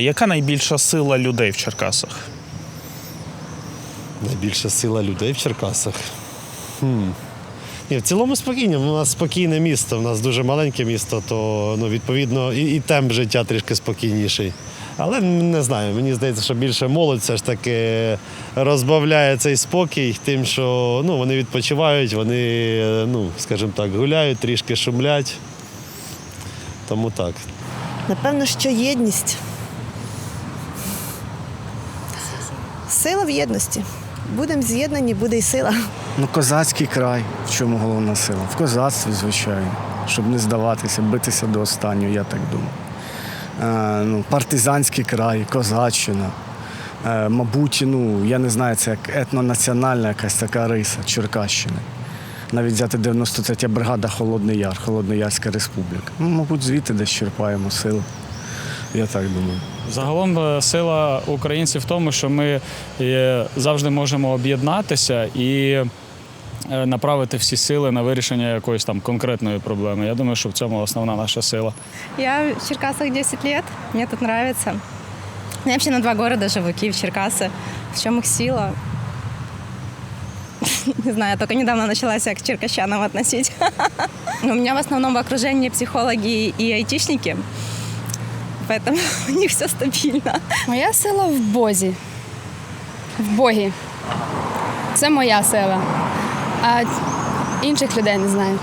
Яка найбільша сила людей в Черкасах? Найбільша сила людей в Черкасах. Хм. Ні, в цілому спокійно. У нас спокійне місто, у нас дуже маленьке місто, то ну, відповідно і, і темп життя трішки спокійніший. Але не знаю, мені здається, що більше молодь все ж таки розбавляє цей спокій тим, що ну, вони відпочивають, вони, ну, скажімо так, гуляють, трішки шумлять. Тому так. Напевно, що єдність. Сила в єдності. Будемо з'єднані, буде й сила. Ну, козацький край, в чому головна сила? В козацтві, звичайно, щоб не здаватися, битися до останнього, я так думаю. Е, ну, партизанський край, козаччина. Е, мабуть, ну, я не знаю, це як етнонаціональна якась така риса Черкащини. Навіть взяти 93 бригада Холодний Яр, Холодноярська республіка. Ну, мабуть, звідти десь черпаємо сили. Я так думаю. Загалом е, сила українців в тому, що ми завжди можемо об'єднатися і е, направити всі сили на вирішення якоїсь там конкретної проблеми. Я думаю, що в цьому основна наша сила. Я в Черкасах 10 лет, мне тут нравится. Я вообще на два города живу, Киев, Черкасы. В чем их сила? Не знаю, только недавно начала себя к черкащанам относить. У меня в основном в окружении психологи и айтишники, поэтому у них все стабильно. Моя сила в Бозі. В Богі. Це моя сила. А інших людей не знаю.